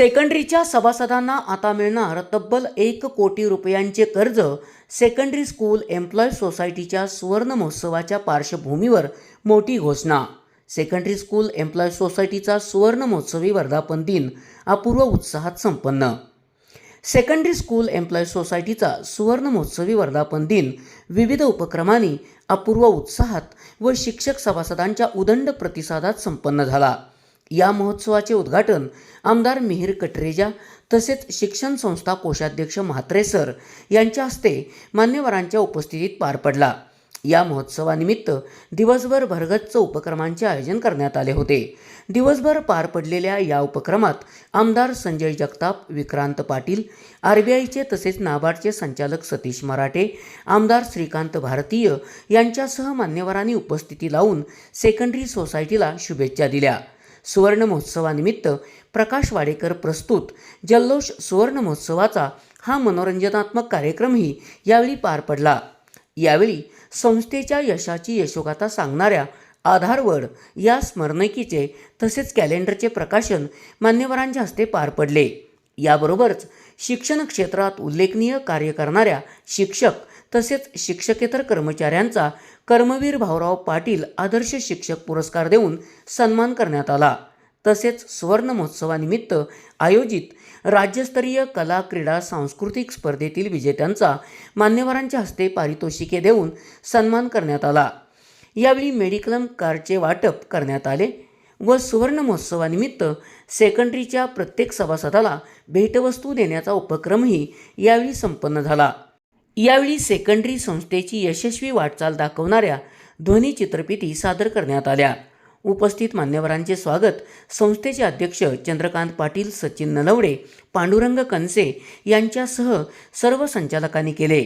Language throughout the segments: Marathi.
सेकंडरीच्या सभासदांना आता मिळणार तब्बल एक कोटी रुपयांचे कर्ज सेकंडरी स्कूल एम्प्लॉय सोसायटीच्या सुवर्ण महोत्सवाच्या पार्श्वभूमीवर मोठी घोषणा. सेकंडरी स्कूल एम्प्लॉय सोसायटीचा सुवर्ण महोत्सवी वर्धापन दिन अपूर्व उत्साहात संपन्न. सेकंडरी स्कूल एम्प्लॉय सोसायटीचा सुवर्ण महोत्सवी वर्धापन दिन विविध उपक्रमांनी अपूर्व उत्साहात व शिक्षक सभासदांच्या उदंड प्रतिसादात संपन्न झाला. या महोत्सवाचे उद्घाटन आमदार मिहीर कटरेजा तसेच शिक्षण संस्था कोषाध्यक्ष म्हात्रे सर यांच्या हस्ते मान्यवरांच्या उपस्थितीत पार पडला. या महोत्सवानिमित्त दिवसभर भरगच्च उपक्रमांचे आयोजन करण्यात आले होते. दिवसभर पार पडलेल्या या उपक्रमात आमदार संजय जगताप विक्रांत पाटील आर बी आयचे तसेच नाबार्डचे संचालक सतीश मराठे आमदार श्रीकांत भारतीय यांच्यासह मान्यवरांनी उपस्थिती लावून सेकंडरी सोसायटीला शुभेच्छा दिल्या. सुवर्ण महोत्सवानिमित्त प्रकाश वाडेकर प्रस्तुत. जल्लोष सुवर्ण महोत्सवाचा हा मनोरंजनात्मक कार्यक्रमही यावेळी पार पडला. यावेळी संस्थेच्या यशाची यशोगाथा सांगणाऱ्या आधारवड या स्मरणिकेचे तसेच कॅलेंडरचे प्रकाशन मान्यवरांच्या हस्ते पार पडले. याबरोबरच शिक्षण क्षेत्रात उल्लेखनीय कार्य करणाऱ्या शिक्षक तसेच शिक्षकेतर कर्मचाऱ्यांचा कर्मवीर भाऊराव पाटील आदर्श शिक्षक पुरस्कार देऊन सन्मान करण्यात आला. तसेच सुवर्ण महोत्सवानिमित्त आयोजित राज्यस्तरीय कला क्रीडा सांस्कृतिक स्पर्धेतील विजेत्यांचा मान्यवरांच्या हस्ते पारितोषिके देऊन सन्मान करण्यात आला. यावेळी मेडिक्लम कारचे वाटप करण्यात आले व सुवर्ण महोत्सवानिमित्त सेकंडरीच्या प्रत्येक सभासदाला भेटवस्तू देण्याचा उपक्रमही यावेळी संपन्न झाला. यावेळी सेकंडरी संस्थेची यशस्वी वाटचाल दाखवणाऱ्या ध्वनी चित्रफिती सादर करण्यात आल्या. उपस्थित मान्यवरांचे स्वागत संस्थेचे अध्यक्ष चंद्रकांत पाटील सचिन नलवडे पांडुरंग कनसे यांच्यासह सर्व संचालकांनी केले.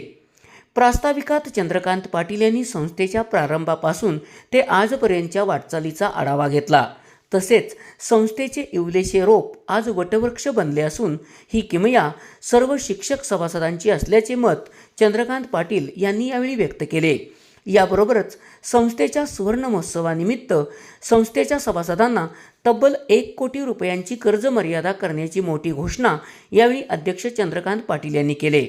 प्रास्ताविकात चंद्रकांत पाटील यांनी संस्थेच्या प्रारंभापासून ते आजपर्यंतच्या वाटचालीचा आढावा घेतला. तसेच संस्थेचे इवलेशे रोप आज वटवृक्ष बनले असून ही किमया सर्व शिक्षक सभासदांची असल्याचे मत चंद्रकांत पाटील यांनी यावेळी व्यक्त केले. याबरोबरच संस्थेच्या सुवर्ण महोत्सवानिमित्त संस्थेच्या सभासदांना तब्बल एक कोटी रुपयांची कर्ज मर्यादा करण्याची मोठी घोषणा यावेळी अध्यक्ष चंद्रकांत पाटील यांनी केले.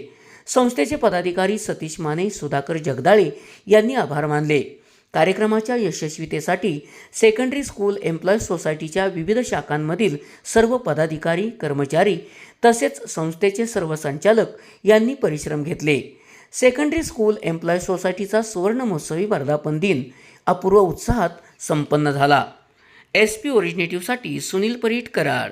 संस्थेचे पदाधिकारी सतीश माने सुधाकर जगदाळे यांनी आभार मानले. कार्यक्रमाच्या यशस्वीतेसाठी सेकंडरी स्कूल एम्प्लॉईज सोसायटीच्या विविध शाखांमधील सर्व पदाधिकारी कर्मचारी तसेच संस्थेचे सर्व संचालक यांनी परिश्रम घेतले. सेकंडरी स्कूल एम्प्लॉय सोसायटीचा सुवर्ण महोत्सवी वर्धापन दिन अपूर्व उत्साहात संपन्न झाला. एस पी ओरिजिनेटिव्हसाठी सुनील परीट कराड.